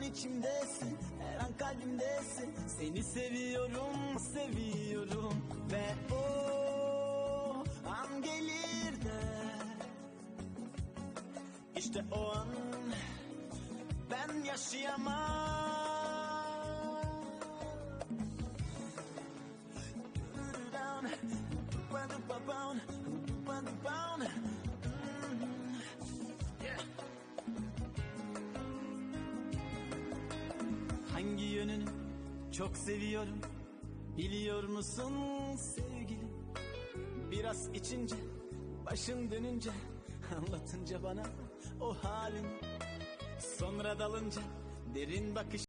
bendesin Her an kalbimdesin. Seni seviyorum seviyorum. Ve o an gelir de. İşte o an ben yaşayamam yönünü çok seviyorum biliyor musun sevgilim? Biraz içince, başın dönünce, anlatınca bana o halin. Sonra dalınca derin bakış